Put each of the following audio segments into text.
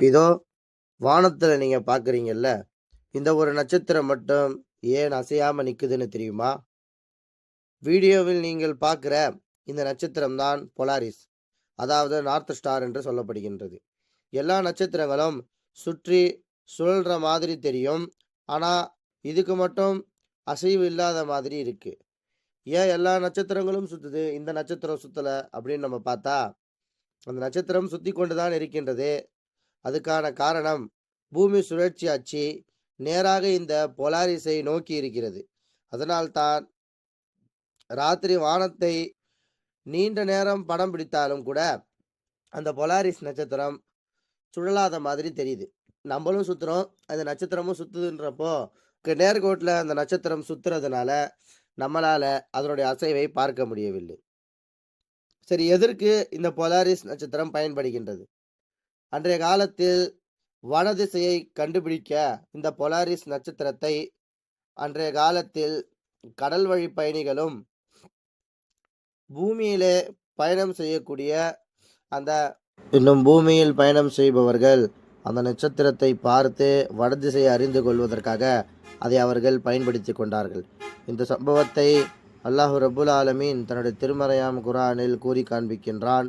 இதோ வானத்தில் நீங்கள் பார்க்குறீங்கல்ல, இந்த ஒரு நட்சத்திரம் மட்டும் ஏன் அசையாமல் நிற்குதுன்னு தெரியுமா? வீடியோவில் நீங்கள் பார்க்குற இந்த நட்சத்திரம் தான் பொலாரிஸ். அதாவது நார்த் ஸ்டார் என்று சொல்லப்படுகின்றது. எல்லா நட்சத்திரங்களும் சுற்றி சுழல்ற மாதிரி தெரியும். ஆனால் இதுக்கு மட்டும் அசைவு இல்லாத மாதிரி இருக்குது ஏன் எல்லா நட்சத்திரங்களும் சுற்றுது இந்த நட்சத்திரம் சுற்றலை அப்படின்னு நம்ம பார்த்தா, அந்த நட்சத்திரம் சுற்றி கொண்டு தான் இருக்கின்றது. அதுக்கான காரணம் பூமி சுழற்சி அச்சு நேராக இந்த பொலாரிஸை நோக்கி இருக்கிறது. அதனால்தான் ராத்திரி வானத்தை நீண்ட நேரம் படம் பிடித்தாலும் கூட, அந்த பொலாரிஸ் நட்சத்திரம் சுழலாத மாதிரி தெரியுது. நம்மளும் சுற்றுறோம் அந்த நட்சத்திரமும் சுற்றுதுன்றப்போ நேர்கோட்டில் அந்த நட்சத்திரம் சுற்றுறதுனால நம்மளால அதனுடைய அசைவை பார்க்க முடியவில்லை. சரி எதற்கு இந்த பொலாரிஸ் நட்சத்திரம் பயன்படுகின்றது? அன்றைய காலத்தில் வடதிசையை கண்டுபிடிக்க இந்த பொலாரிஸ் நட்சத்திரத்தை அன்றைய காலத்தில் கடல் வழி பயணிகளும் பூமியிலே பயணம் செய்யக்கூடிய அந்த இன்னும் பூமியில் பயணம் செய்பவர்கள் அந்த நட்சத்திரத்தை பார்த்து வடதிசையை அறிந்து கொள்வதற்காக அதை அவர்கள் பயன்படுத்திக் கொண்டார்கள். இந்த சம்பவத்தை அல்லாஹு ரபுல் ஆலமீன் தன்னுடைய திருமறையாம் குரானில் கூறி காண்பிக்கின்றான்.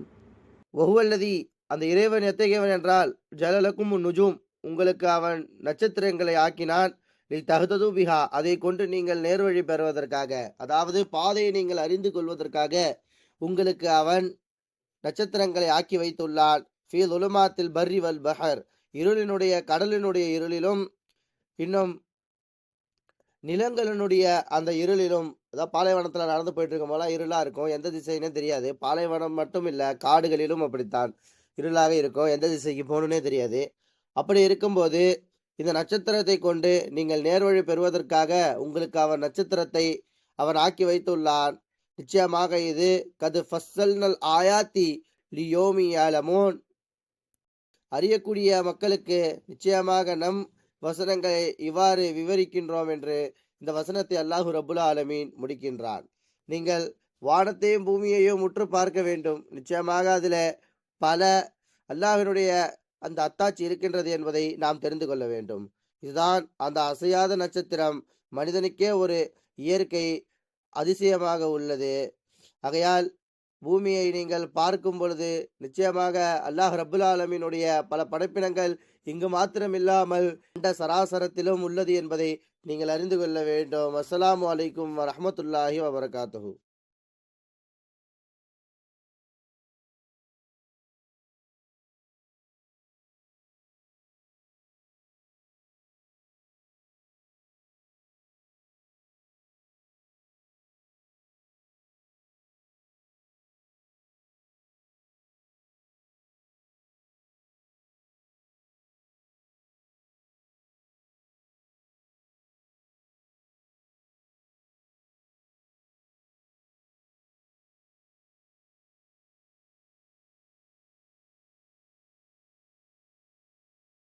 ஒவ்வொல்லதி அந்த இறைவன் எத்தகையவன் என்றால் ஜலலக்கும் நுஜும். உங்களுக்கு அவன் நட்சத்திரங்களை ஆக்கினான். லிதஹ்தது பிஹா. அதை கொண்டு நீங்கள் நேர்வழி பெறுவதற்காக அதாவது பாதையை நீங்கள் அறிந்து கொள்வதற்காக உங்களுக்கு அவன் நட்சத்திரங்களை ஆக்கி வைத்துள்ளான். ஃபீ லுலுமாத்தில் பர்ரி வல் பஹர். இருளினுடைய கடலினுடைய இருளிலும் இன்னும் நிலங்களினுடைய அந்த இருளிலும் அதாவது பாலைவனத்தில் நடந்து போயிட்டு இருக்கும் போல இருளாக இருக்கும். எந்த திசைன்னே தெரியாது. பாலைவனம் மட்டும் இல்லை காடுகளிலும் அப்படித்தான். இருளாக இருக்கும் எந்த திசைக்கு போகணுன்னே தெரியாது. அப்படி இருக்கும்போது இந்த நட்சத்திரத்தை கொண்டு நீங்கள் நேர்வழி பெறுவதற்காக உங்களுக்கு அவன் நட்சத்திரத்தை அவன் ஆக்கி வைத்துள்ளான் நிச்சயமாக இது கது ஃபஸ்ஸல்னல் ஆயாத்தி லியோமி ஆலமோன் அறியக்கூடிய மக்களுக்கு நிச்சயமாக நம் வசனங்களை இவ்வாறு விவரிக்கின்றோம் என்று இந்த வசனத்தை அல்லாஹு ரபுல் ஆலமீன் முடிக்கின்றான். நீங்கள் வானத்தையும் பூமியையும் முற்று பார்க்க வேண்டும். நிச்சயமாக அதில் பல அல்லாஹினுடைய அந்த அத்தாட்சி இருக்கின்றது என்பதை நாம் தெரிந்து கொள்ள வேண்டும். இதுதான் அந்த அசையாத நட்சத்திரம் மனிதனுக்கே ஒரு இயற்கை அதிசயமாக உள்ளது. ஆகையால் பூமியை நீங்கள் பார்க்கும் பொழுது நிச்சயமாக அல்லாஹ் ரபுல் ஆலமீனுடைய பல படைப்பினங்கள் இங்கு மாத்திரம் இல்லாமல் இந்த சராசரத்திலும் உள்ளது என்பதை நீங்கள் அறிந்து கொள்ள வேண்டும். அஸ்ஸலாமு அலைக்கும் வரமத்துல்லாஹி வபரகாத்து